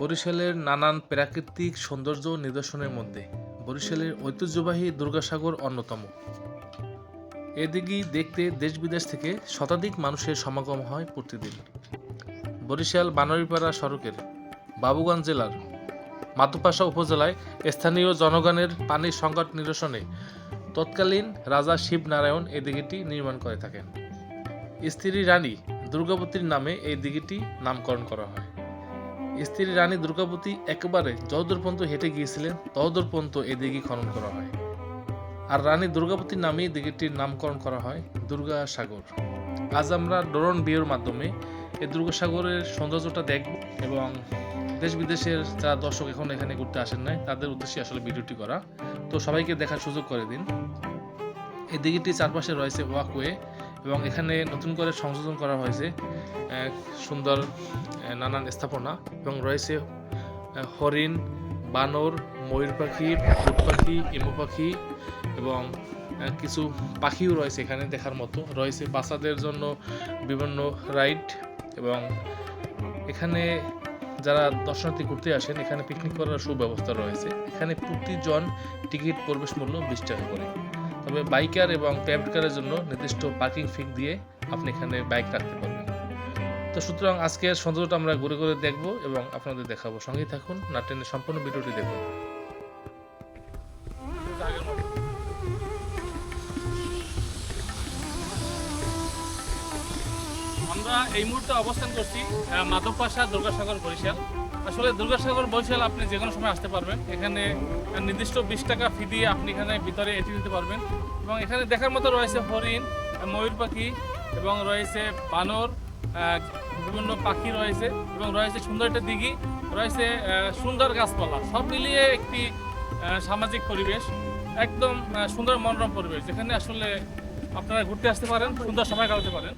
বরিশালের নানান প্রাকৃতিক সৌন্দর্য নিদর্শনের মধ্যে বরিশালের ঐতিহ্যবাহী দুর্গাসাগর অন্যতম। এদিকে দেখতে দেশ বিদেশ থেকে শতাধিক মানুষের সমাগম হয় প্রতিদিন। বরিশাল বানারীপাড়া সড়কের বাবুগঞ্জ জেলার মাতুপাশা উপজেলায় স্থানীয় জনগণের পানির সংকট নিরসনে তৎকালীন রাজা শিবনারায়ণ এই দিঘিটি নির্মাণ করে থাকেন। স্ত্রী রানী দুর্গাবতীর নামে এই দিঘিটি নামকরণ করা হয়। স্ত্রী রানী দুর্গাবতী একেবারে যতদূর পর্যন্ত হেঁটে গিয়েছিলেন ততদূর পর্যন্ত এই দিঘি খনন করা হয়। আর রানী দুর্গাবতীর নামেই দিঘিটির নামকরণ করা হয়, দুর্গা সাগর। আজ আমরা ড্রোন বিয়ের মাধ্যমে এই দুর্গাসাগরের সৌন্দর্যটা দেখব এবং দেশ বিদেশের যারা দর্শক এখন এখানে ঘুরতে আসেন নাই, তাদের উদ্দেশ্যে আসলে ভিডিওটি করা। তো সবাইকে দেখার সুযোগ করে দিন। এই দিঘিটির চারপাশে রয়েছে ওয়াকওয়ে এবং এখানে নতুন করে সংযোজন করা হয়েছে সুন্দর নানান স্থাপনা এবং রয়েছে হরিণ, বানর, ময়ূর পাখি উট পাখি, ইমু পাখি এবং কিছু পাখিও রয়েছে এখানে দেখার মতো। রয়েছে বাচ্চাদের জন্য বিভিন্ন রাইড এবং এখানে যারা দর্শনার্থী ঘুরতে আসেন, এখানে পিকনিক করার সুব্যবস্থা রয়েছে। এখানে প্রতিজন টিকিট প্রবেশ মূল্য বিশ টাকা করে। তবে বাইকার এবং প্যাবড কারের জন্য নির্দিষ্ট পার্কিং ফি দিয়ে আপনি এখানে বাইক রাখতে পারবেন। তো সুতরাং আজকের সৌন্দর্যটা আমরা ঘুরে ঘুরে দেখব এবং আপনাদের দেখাবো। সঙ্গেই থাকুন নাটেনের সম্পূর্ণ ভিডিওটি দেখুন। আমরা এই মুহূর্তে অবস্থান করছি মাধবপাশা দুর্গাসাগর বরিশাল। আসলে দুর্গাসাগর বরিশাল আপনি যে কোনো সময় আসতে পারবেন। এখানে নির্দিষ্ট বিশ টাকা ফি দিয়ে আপনি এখানে ভিতরে এটি দিতে পারবেন। এবং এখানে দেখার মতো রয়েছে হরিণ, ময়ূর পাখি এবং রয়েছে বানর বিভিন্ন পাখি রয়েছে এবং রয়েছে সুন্দর একটা দিঘি, রয়েছে সুন্দর গাছপালা। সব মিলিয়ে একটি সামাজিক পরিবেশ, একদম সুন্দর মনোরম পরিবেশ, যেখানে আসলে আপনারা ঘুরতে আসতে পারেন, সুন্দর সময় কাটাতে পারেন।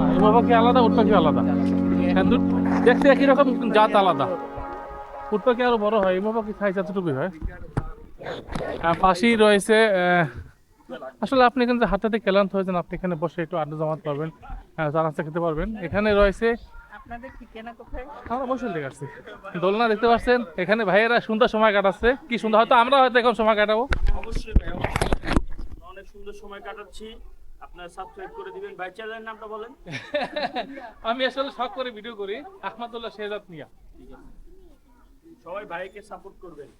না আলাদা উট পাখি আলাদা। হ্যাঁ, দেখতে একই রকম জাত আলাদা। উট পাখি আরও বড় হয় সাইজ এতটুকুই হয়। পাশেই রয়েছে আসলে আপনি এখানে যে হাতাতে ক্লান্ত হয়েছেন আপনি এখানে বসে একটু আড্ডা জমাতে পারবেন চা নাস্তা খেতে পারবেন। এখানে রয়েছে আপনাদের ঠিকানা কোথায়? আমরা বসে দেখে আসছি। দোলনা দেখতে পাচ্ছেন এখানে ভাইয়েরা সুন্দর সময় কাটাচ্ছে। কি সুন্দর হয়তো আমরা হয়তো এখন সময় কাটাবো। অবশ্যই ভাই অবশ্যই। আমরা অনেক সুন্দর সময় কাটাচ্ছি। আপনার সাবস্ক্রাইব করে দিবেন। ভাই চ্যানেলের নামটা বলেন। আমি আসলে শখ করে ভিডিও করি। আহমদুল্লাহ শেহজাদ মিয়া। সবাই ভাইকে সাপোর্ট করবেন।